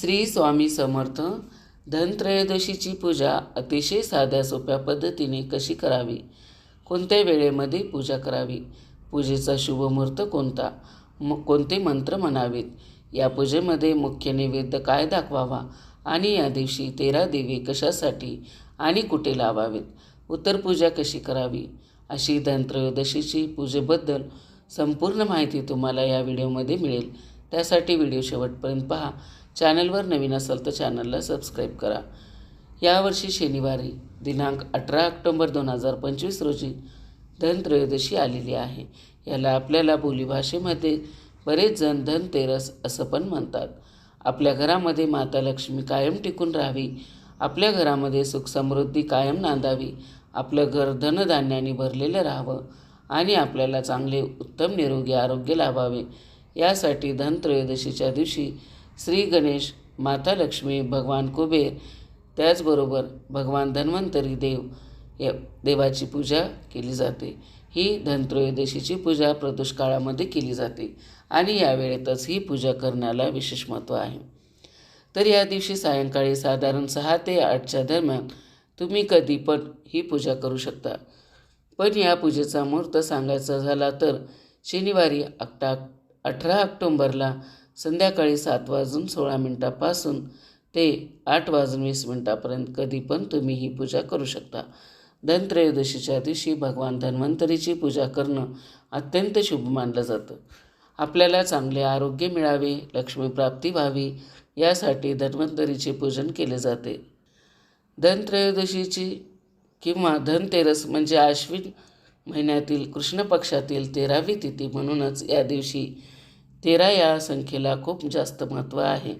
श्री स्वामी समर्थ धनत्रयोदशीची पूजा अतिशय साध्या सोप्या पद्धतीने कशी करावी? कोणत्या वेळेमध्ये पूजा करावी? पूजेचा शुभ मुहूर्त कोणता? म कोणते मंत्र म्हणावेत? या पूजेमध्ये मुख्य नैवेद्य काय दाखवावा? आणि या दिवशी तेरा देवी कशासाठी आणि कुठे लावावेत? उत्तर पूजा कशी करावी? अशी धनत्रयोदशीची पूजेबद्दल संपूर्ण माहिती तुम्हाला या व्हिडिओमध्ये मिळेल. त्यासाठी व्हिडिओ शेवटपर्यंत पहा. चॅनलवर नवीन असाल तर चॅनलला सबस्क्राईब करा. यावर्षी शनिवारी दिनांक अठरा ऑक्टोंबर दोन हजार पंचवीस रोजी धनत्रयोदशी आलेली आहे. याला आपल्याला बोलीभाषेमध्ये बरेच जण धनतेरस असं पण म्हणतात. आपल्या घरामध्ये माता लक्ष्मी कायम टिकून राहावी. आपल्या घरामध्ये सुखसमृद्धी कायम नांदावी. आपलं घर धनधान्याने भरलेलं राहावं आणि आपल्याला चांगले उत्तम निरोगी आरोग्य लाभावे. यासाठी धनत्रयोदशीच्या दिवशी श्री गणेश माता लक्ष्मी भगवान कुबेर त्याचबरोबर भगवान धन्वंतरी देव या देवाची पूजा केली जाते. ही धनत्रयोदशीची पूजा प्रदोष काळामध्ये केली जाते आणि या वेळेतच ही पूजा करण्याला विशेष महत्त्व आहे. तर या दिवशी सायंकाळी साधारण सहा ते आठच्या दरम्यान तुम्ही कधी पण ही पूजा करू शकता. पण या पूजेचा मुहूर्त सांगायचा झाला तर शनिवारी अक्टा अठरा ऑक्टोंबरला संध्याकाळी सात वाजून सोळा मिनटापासून ते आठ वाजून वीस मिनटापर्यंत कधी पण तुम्ही ही पूजा करू शकता. धनत्रयोदशीच्या दिवशी भगवान धन्वंतरीची पूजा करणं अत्यंत शुभ मानलं जातं. आपल्याला चांगले आरोग्य मिळावे लक्ष्मीप्राप्ती व्हावी यासाठी धन्वंतरीचे पूजन केले जाते. धनत्रयोदशीची किंवा धनतेरस म्हणजे आश्विन महिन्यातील कृष्ण पक्षातील तेरावी तिथी म्हणूनच या दिवशी तेरा या संख्येला खूप जास्त महत्त्व आहे.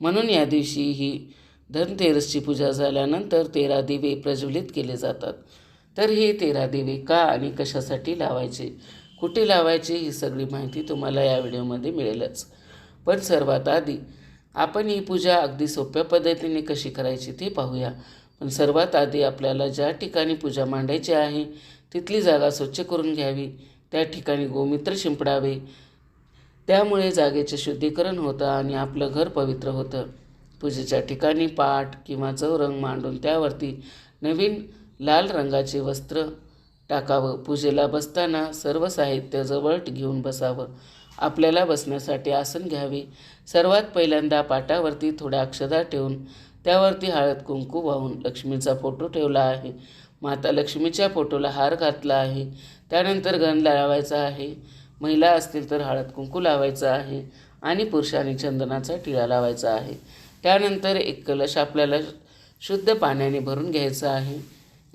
म्हणून या दिवशी ही धनतेरसची पूजा झाल्यानंतर तेरा दिवे प्रज्वलित केले जातात. तर हे तेरा दिवे का आणि कशासाठी लावायचे? कुठे लावायचे? ही सगळी माहिती तुम्हाला या व्हिडिओमध्ये मिळेलच. पण सर्वात आधी आपण ही पूजा अगदी सोप्या पद्धतीने कशी करायची ते पाहूया. पण सर्वात आधी आपल्याला ज्या ठिकाणी पूजा मांडायची आहे तिथली जागा स्वच्छ करून घ्यावी. त्या ठिकाणी गोमित्र शिंपडावे. त्यामुळे जागेचे शुद्धीकरण होतं आणि आपलं घर पवित्र होतं. पूजेच्या ठिकाणी पाट किंवा चौरंग मांडून त्यावरती नवीन लाल रंगाचे वस्त्र टाकावं. पूजेला बसताना सर्व साहित्य जवळ घेऊन बसावं. आपल्याला बसण्यासाठी आसन घ्यावे. सर्वात पहिल्यांदा पाटावरती थोड्या अक्षदा ठेवून त्यावरती हळद कुंकू वाहून लक्ष्मीचा फोटो ठेवला आहे. माता लक्ष्मीच्या फोटोला हार घातला आहे. त्यानंतर गंध लावायचा आहे. महिला असतील तर हळद कुंकू लावायचा आहे आणि पुरुषाने चंदनाचा टिळा लावायचा आहे. त्यानंतर एक कलश आपल्याला शुद्ध पाण्याने भरून घ्यायचा आहे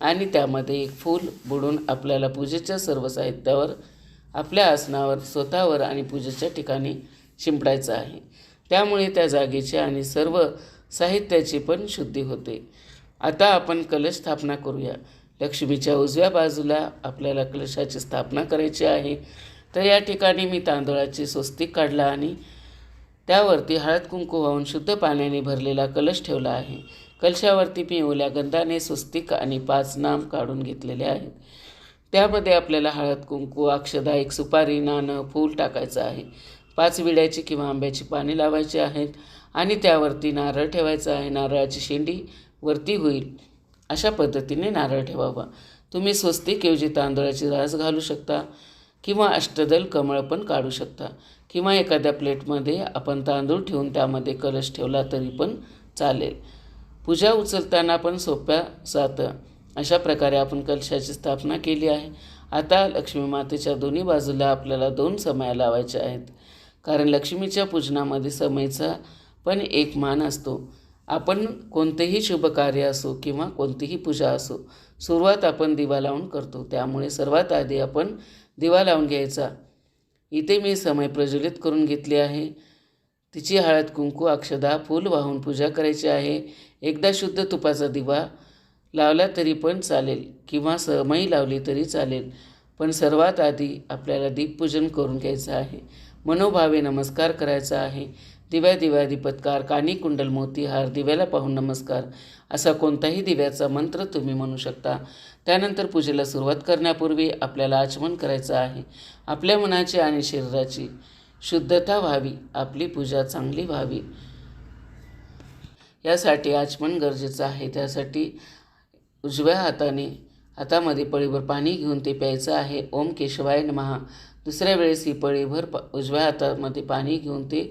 आणि त्यामध्ये एक फूल बुडून आपल्याला पूजेच्या सर्व साहित्यावर आपल्या आसनावर स्वतःवर आणि पूजेच्या ठिकाणी शिंपडायचं आहे. त्यामुळे त्या जागेची आणि सर्व साहित्याची पण शुद्धी होते. आता आपण कलश स्थापना करूया. लक्ष्मीच्या उजव्या बाजूला आपल्याला कलशाची स्थापना करायची आहे. तर या ठिकाणी मी तांदळाची स्वस्तिक काढला आणि त्यावरती हळद कुंकू वाहून शुद्ध पाण्याने भरलेला कलश ठेवला आहे. कलशावरती मी ओल्या गंधाने स्वस्तिक आणि पाच नाम काढून घेतलेले आहेत. त्यामध्ये आपल्याला हळद कुंकू अक्षदा एक सुपारी नाणं फूल टाकायचं आहे. पाच विड्याची किंवा आंब्याची पाने लावायची आहेत आणि त्यावरती नारळ ठेवायचा आहे. नारळाची शेंडी वरती होईल. अशा पद्धतीने नारळ ठेवावा. तुम्ही स्वस्तिकऐवजी तांदळाची रास घालू शकता. किंवा अष्टदल कमळ पण काढू शकता. किंवा एखाद्या प्लेटमध्ये आपण तांदूळ ठेवून त्यामध्ये कलश ठेवला तरी पण चालेल. पूजा उचलताना पण सोप्या जातं. अशा प्रकारे आपण कलशाची स्थापना केली आहे. आता लक्ष्मी मातेच्या दोन्ही बाजूला आपल्याला दोन समया लावायच्या आहेत. कारण लक्ष्मीच्या पूजनामध्ये समयचा पण एक मान असतो. आपण कोणतेही शुभ कार्य असो किंवा कोणतीही पूजा असो सुरुवात आपण दिवा लावून करतो. त्यामुळे सर्वात आधी आपण दिवा लावून घ्यायचा. इथे मी समय प्रज्वलित करून घेतली आहे. तिची हळद कुंकू अक्षदा फूल वाहून पूजा करायची आहे. एकदा शुद्ध तुपाचा दिवा लावला तरी पण चालेल किंवा समयी लावली तरी चालेल. पण सर्वात आधी आपल्याला दीपपूजन करून घ्यायचं आहे. मनोभावे नमस्कार करायचा आहे. दिव्या दिव्या दीपत्कार कानी कुंडल मोतीहार दिव्याला पाहून नमस्कार. असा कोणताही दिव्याचा मंत्र तुम्ही म्हणू शकता. त्यानंतर पूजेला सुरुवात करण्यापूर्वी आपल्याला आचमन करायचं आहे. आपल्या मनाची आणि शरीराची शुद्धता व्हावी आपली पूजा चांगली व्हावी. यासाठी आचमन गरजेचं आहे. त्यासाठी उजव्या हाताने हातामध्ये पळीभर पाणी घेऊन ते प्यायचं आहे. ओम केशवाय नमहा दुसऱ्या वेळेस ही पळीभर प उजव्या हातामध्ये पाणी घेऊन ते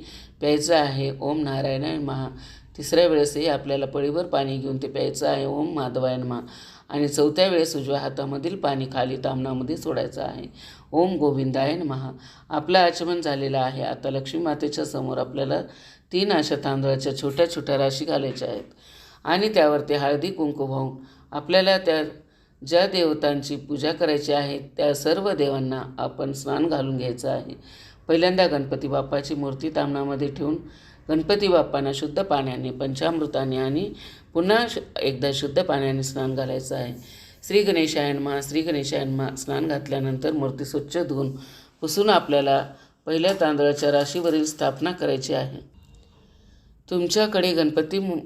प्यायचं आहे. ओम नारायणाय महा तिसऱ्या वेळेसही आपल्याला पळीभर पाणी घेऊन ते प्यायचं आहे. ओम माधवाय महा आणि चौथ्या वेळेस उजव्या हातामधील पाणी खाली तामणामध्ये सोडायचं आहे. ओम गोविंदायन महा आपलं आचमन झालेलं आहे. आता लक्ष्मी मातेच्या समोर आपल्याला तीन अशा तांदळाच्या छोट्या छोट्या राशी घालायच्या आहेत. आणि त्यावरती हळदी कुंकू वाहून आपल्याला त्या ज्या देवतांची पूजा करायची आहे त्या सर्व देवांना आपण स्नान घालून घ्यायचं आहे. पहिल्यांदा गणपती बाप्पाची मूर्ती तामणामध्ये ठेवून गणपती बाप्पांना शुद्ध पाण्याने पंचामृताने आणि पुन्हा श एकदा शुद्ध पाण्याने स्नान घालायचं आहे. श्री गणेशायनमा श्री गणेशायनमा स्नान घातल्यानंतर मूर्ती स्वच्छ धुवून पुसून आपल्याला पहिल्या तांदळाच्या राशीवरील स्थापना करायची आहे. तुमच्याकडे गणपती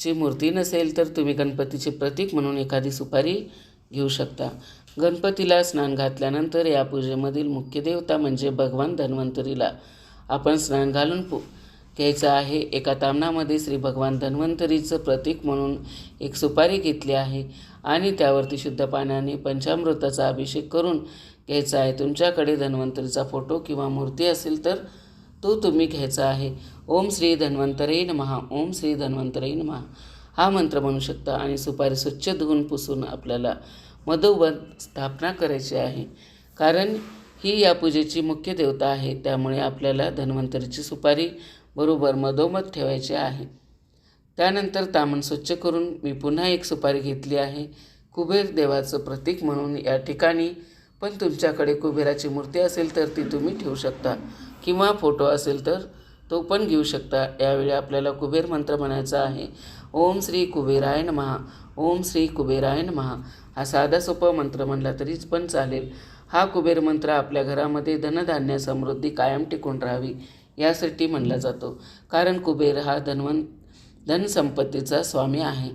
ची मूर्ती नसेल तर तुम्ही गणपतीचे प्रतीक म्हणून एखादी सुपारी घेऊ शकता. गणपतीला स्नान घातल्यानंतर या पूजेमधील मुख्य देवता म्हणजे भगवान धन्वंतरीला आपण स्नान घालून पू घ्यायचं आहे. एका तामणामध्ये श्री भगवान धन्वंतरीचं प्रतीक म्हणून एक सुपारी घेतली आहे आणि त्यावरती शुद्ध पाण्याने पंचामृताचा अभिषेक करून घ्यायचा आहे. तुमच्याकडे धन्वंतरीचा फोटो किंवा मूर्ती असेल तर तो तुम्ही घ्यायचा आहे. ओम श्री धन्वंतरे महा ओम श्री धन्वंतरे महा हा मंत्र म्हणू शकता आणि सुपारी स्वच्छ धुवून पुसून आपल्याला मधोमध स्थापना करायची आहे. कारण ही या पूजेची मुख्य देवता आहे त्यामुळे आपल्याला धन्वंतरीची सुपारी बरोबर मधोमध ठेवायची आहे. त्यानंतर तामण स्वच्छ करून मी पुन्हा एक सुपारी घेतली आहे. कुबेर देवाचं प्रतीक म्हणून या ठिकाणी पण तुमच्याकडे कुबेराची मूर्ती असेल तर ती तुम्ही ठेवू शकता किंवा फोटो असेल तर तो पण घेऊ शकता. यावेळी आपल्याला कुबेर मंत्र म्हणायचा आहे. ओम श्री कुबेराय नमहा ओम श्री कुबेराय नमहा हा साधा सोपा मंत्र म्हणला तरीच पण चालेल. हा कुबेर मंत्र आपल्या घरामध्ये धनधान्य समृद्धी कायम टिकून राहावी यासाठी म्हणला जातो. कारण कुबेर हा धनवन धनसंपत्तीचा स्वामी आहे.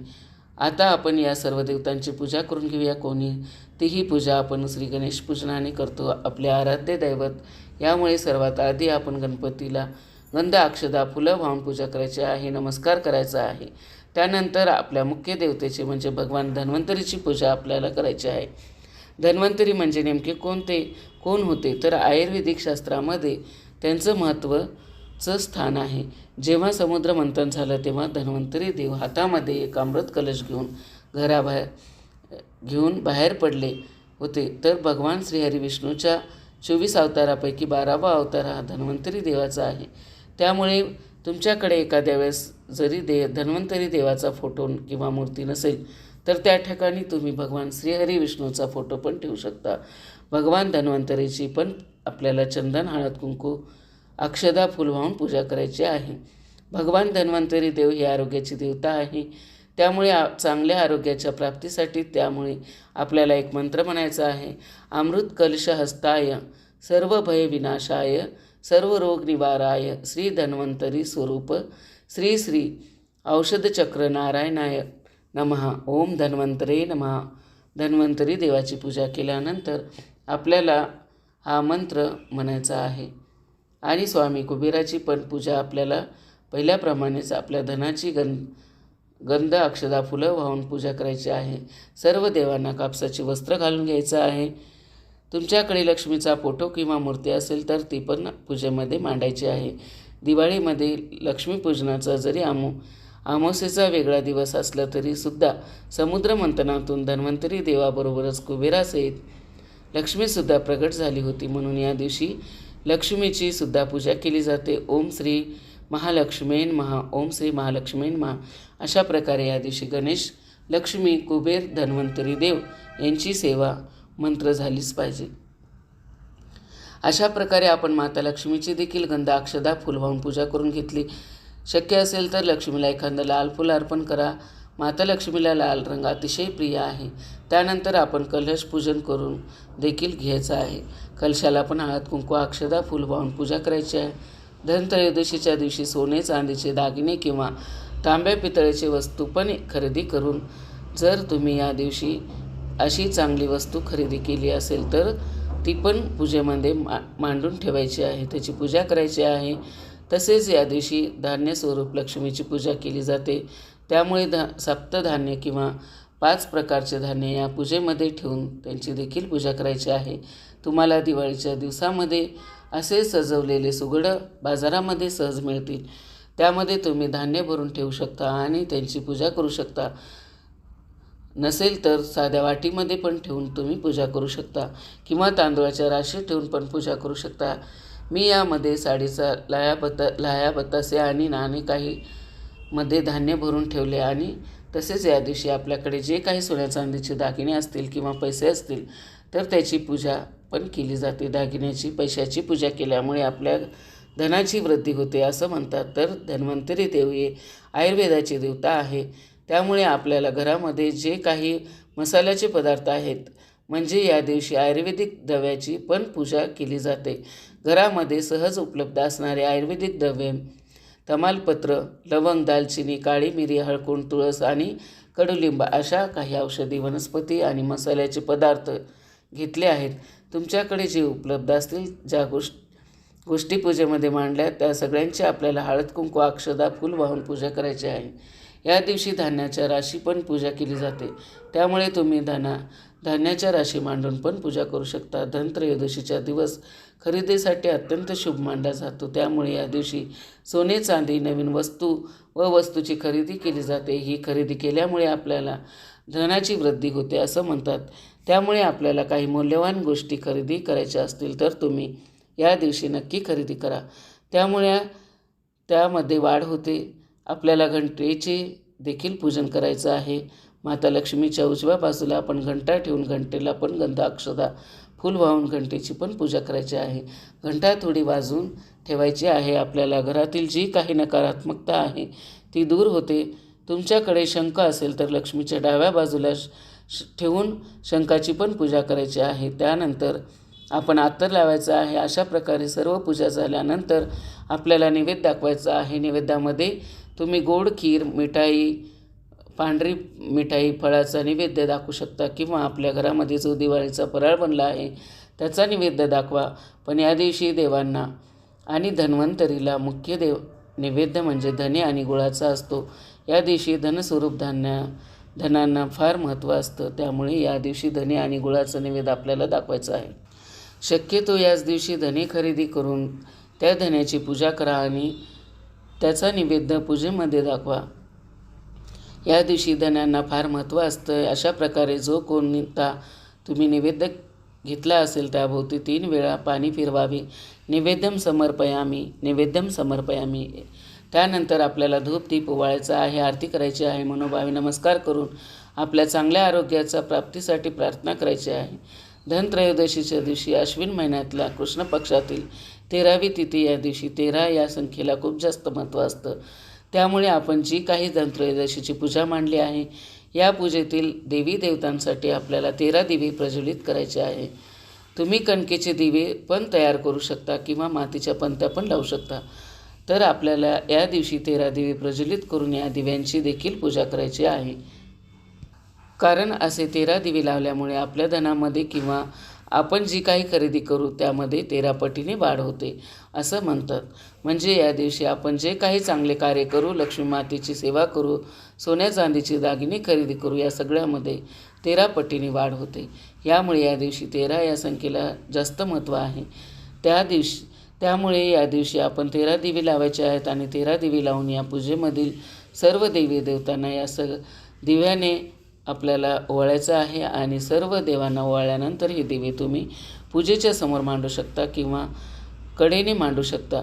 आता आपण या सर्व देवतांची पूजा करून घेऊया. कोणी? तीही पूजा आपण श्री गणेश पूजनाने करतो. आपले आराध्य दैवत. यामुळे सर्वात आधी आपण गणपतीला गंध अक्षदा फुलं वाहून पूजा करायची आहे नमस्कार करायचा आहे. त्यानंतर आपल्या मुख्य देवतेची म्हणजे भगवान धन्वंतरीची पूजा आपल्याला करायची आहे. धन्वंतरी म्हणजे नेमके कोणते? कोण होते? तर आयुर्वेदिक शास्त्रामध्ये त्यांचं महत्त्वचं स्थान आहे. जेव्हा समुद्र मंथन झालं तेव्हा धन्वंतरी देव हातामध्ये एक अमृत कलश घेऊन घराबाहेर घेऊन बाहेर पडले होते. तर भगवान श्रीहरी विष्णूच्या चोवीस अवतारापैकी बारावा अवतार हा धन्वंतरी देवाचा आहे. त्यामुळे तुमच्याकडे एखाद्या वेळेस जरी दे धन्वंतरी देवाचा फोटो किंवा मूर्ती नसेल तर त्या ठिकाणी तुम्ही भगवान श्रीहरी विष्णूचा फोटो पण ठेवू शकता. भगवान धन्वंतरीची पण आपल्याला चंदन हळद कुंकू अक्षदा फुल वाहून पूजा करायची आहे. भगवान धन्वंतरी देव ही आरोग्याची देवता आहे. त्यामुळे आ चांगल्या आरोग्याच्या प्राप्तीसाठी त्यामुळे आपल्याला एक मंत्र म्हणायचा आहे. अमृत कलश हस्ताय सर्व भय विनाशाय सर्व रोग निवाराय श्री धन्वंतरी स्वरूप श्री श्री औषधचक्र नारायणाय नमहा ओम धन्वंतरे नमहा धन्वंतरी देवाची पूजा केल्यानंतर आपल्याला हा मंत्र म्हणायचा आहे. आणि स्वामी कुबेराची पण पूजा आपल्याला पहिल्याप्रमाणेच आपल्या धनाची गं गंध अक्षदा फुलं वाहून पूजा करायची आहे. सर्व देवांना कापसाची वस्त्र घालून घ्यायचं आहे. तुमच्याकडे लक्ष्मीचा फोटो किंवा मूर्ती असेल तर ती पण पूजेमध्ये मांडायची आहे. दिवाळीमध्ये लक्ष्मीपूजनाचा जरी आमो अमावस्येचा वेगळा दिवस असला तरीसुद्धा समुद्रमंथनातून धन्वंतरी देवाबरोबरच कुबेरासहित लक्ष्मीसुद्धा प्रगट झाली होती म्हणून या दिवशी लक्ष्मीची सुद्धा पूजा केली जाते. ओम श्री महालक्ष्मीन महा ओम श्री महालक्ष्मीन महा. अशा प्रकारे या दिवशी गणेश लक्ष्मी कुबेर धन्वंतरी देव यांची सेवा मंत्र झालीच पाहिजे. अशा प्रकारे आपण माता लक्ष्मीची देखील गंध अक्षदा फुल वाहून पूजा करून घेतली. शक्य असेल तर लक्ष्मीला एखादं लाल फुल अर्पण करा. माता लक्ष्मीला लाल रंग अतिशय प्रिय आहे. त्यानंतर आपण कलश पूजन करून देखील घ्यायचं आहे. कलशाला पण हळद कुंकू अक्षदा फुल वाहून पूजा करायची आहे. धनत्रयोदशीच्या दिवशी सोने चांदीचे दागिने किंवा तांब्या पितळेचे वस्तू पण खरेदी करून जर तुम्ही या दिवशी अशी चांगली वस्तू खरेदी केली असेल तर ती पण पूजेमध्ये मा मांडून ठेवायची आहे. त्याची पूजा करायची आहे. तसेच या दिवशी धान्य स्वरूप लक्ष्मीची पूजा केली जाते. त्यामुळे धा सप्तधान्य किंवा पाच प्रकारचे धान्य या पूजेमध्ये ठेवून त्यांची देखील पूजा करायची आहे. तुम्हाला दिवाळीच्या दिवसामध्ये असे सजवलेले सुगडं बाजारामध्ये सहज मिळतील. त्यामध्ये तुम्ही धान्य भरून ठेवू शकता आणि त्यांची पूजा करू शकता. नसेल तर साध्या वाटीमध्ये पण ठेवून तुम्ही पूजा करू शकता किंवा तांदूळाच्या राशी ठेवून पण पूजा करू शकता. मी यामध्ये साडीचा लाया बता लाया बतासे आणि नाणे काही मध्ये धान्य भरून ठेवले आणि तसेच या दिवशी आपल्याकडे जे काही सोन्या चांदीचे दागिने असतील किंवा पैसे असतील तर त्याची पूजा पण केली जाते. दागिन्याची पैशाची पूजा केल्यामुळे आपल्या धनाची वृद्धी होते असं म्हणतात. तर धन्वंतरी देव हे आयुर्वेदाचे देवता आहे. त्यामुळे आपल्याला घरामध्ये जे काही मसाल्याचे पदार्थ आहेत म्हणजे या दिवशी आयुर्वेदिक दव्याची पण पूजा केली जाते. घरामध्ये सहज उपलब्ध असणारे आयुर्वेदिक द्रव्ये तमालपत्र लवंग दालचिनी काळी मिरी हळकुंड तुळस आणि कडुलिंब अशा काही औषधी वनस्पती आणि मसाल्याचे पदार्थ घेतले आहेत. तुमच्याकडे जे उपलब्ध असतील ज्या गोष्ट गोष्टी पूजेमध्ये मांडल्या त्या सगळ्यांची आपल्याला हळद कुंकू अक्षदा फूल वाहून पूजा करायची आहे. या दिवशी धान्याच्या राशी पण पूजा केली जाते. त्यामुळे तुम्ही धना धान्याच्या राशी मांडून पण पूजा करू शकता. धनत्रयोदशीचा दिवस खरेदीसाठी अत्यंत शुभ मानला जातो. त्यामुळे या दिवशी सोने चांदी नवीन वस्तू व वस्तूची खरेदी केली जाते. ही खरेदी केल्यामुळे आपल्याला धनाची वृद्धी होते असं म्हणतात. त्यामुळे आपल्याला काही मौल्यवान गोष्टी खरेदी करायच्या असतील तर तुम्ही या दिवशी नक्की खरेदी करा. त्यामुळे त्यामध्ये वाढ होते. आपल्याला घंटेचे देखील पूजन करायचं आहे. माता लक्ष्मीच्या उजव्या बाजूला आपण घंटा ठेवून घंटेला पण गंध अक्षदा फूल वाहून घंटेची पण पूजा करायची आहे. घंटा थोडी वाजून ठेवायची आहे. आपल्याला घरातील जी काही नकारात्मकता आहे ती दूर होते. तुमच्याकडे शंख असेल तर लक्ष्मीच्या डाव्या बाजूला श ठेवून शंकाची पण पूजा करायची आहे. त्यानंतर आपण आत्तर लावायचं आहे. अशा प्रकारे सर्व पूजा झाल्यानंतर आपल्याला नैवेद्य दाखवायचा आहे. नैवेद्यामध्ये तुम्ही गोड खीर मिठाई पांढरी मिठाई फळाचा नैवेद्य दाखवू शकता किंवा आपल्या घरामध्ये जो दिवाळीचा फराळ बनला आहे त्याचा नैवेद्य दाखवा. पण या दिवशी देवांना आणि धन्वंतरीला मुख्य देव नैवेद्य म्हणजे धने आणि गुळाचा असतो. या दिवशी धनस्वरूप धान्य धनांना फार महत्त्व असतं. त्यामुळे या दिवशी धने आणि गुळाचं नैवेद्य आपल्याला दाखवायचं आहे. शक्यतो याच दिवशी धने खरेदी करून त्या धन्याची पूजा करा आणि त्याचा निवेद्य पूजेमध्ये दाखवा. या दिवशी धन्यांना फार महत्त्व असतं अशा प्रकारे जो कोणता तुम्ही नैवेद्य घेतला असेल त्याभोवती तीन वेळा पाणी फिरवावे. नैवेद्यम समर्पयामी नैवेद्यम समर्पयामी. त्यानंतर आपल्याला धूप दीप ओवाळायचा आहे आरती करायची आहे मनोभावी नमस्कार करून आपल्या चांगल्या आरोग्याच्या प्राप्तीसाठी प्रार्थना करायची आहे. धनत्रयोदशीच्या दिवशी अश्विन महिन्यातल्या कृष्ण पक्षातील तेरावी तिथी या दिवशी तेरा या संख्येला खूप जास्त महत्त्व असतं. त्यामुळे आपण जी काही धनत्रयोदशीची पूजा मांडली आहे या पूजेतील देवी देवतांसाठी आपल्याला तेरा दिवे प्रज्वलित करायचे आहे. तुम्ही कणकेचे दिवे पण तयार करू शकता किंवा मातीच्या पंत्या पण लावू शकता. तर आपल्याला या दिवशी तेरा दिवे प्रज्वलित करून या दिव्यांची देखील पूजा करायची आहे. कारण असे तेरा दिवे लावल्यामुळे आपल्या धनामध्ये किंवा आपण जी काही खरेदी करू त्यामध्ये तेरा पटीने वाढ होते असं म्हणतात. म्हणजे या दिवशी आपण जे काही चांगले कार्य करू लक्ष्मी मातेची सेवा करू सोन्या चांदीची दागिने खरेदी करू या सगळ्यामध्ये तेरा पटीने वाढ होते. यामुळे या दिवशी तेरा या संख्येला जास्त महत्त्व आहे. त्या दिवशी त्यामुळे या दिवशी आपण तेरा दिवे लावायचे आहेत आणि तेरा दिवे लावून या पूजेमधील सर्व देवी देवतांना या सग दिव्याने आपल्याला ओवाळायचं आहे आणि सर्व देवांना ओवाळल्यानंतर ही देवी तुम्ही पूजेच्या समोर मांडू शकता किंवा कडेने मांडू शकता.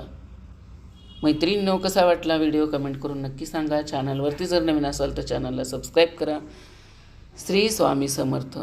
मैत्रिणींनो कसा वाटला व्हिडिओ कमेंट करून नक्की सांगा. चॅनलवरती जर नवीन असाल तर चॅनलला सबस्क्राईब करा. श्री स्वामी समर्थ.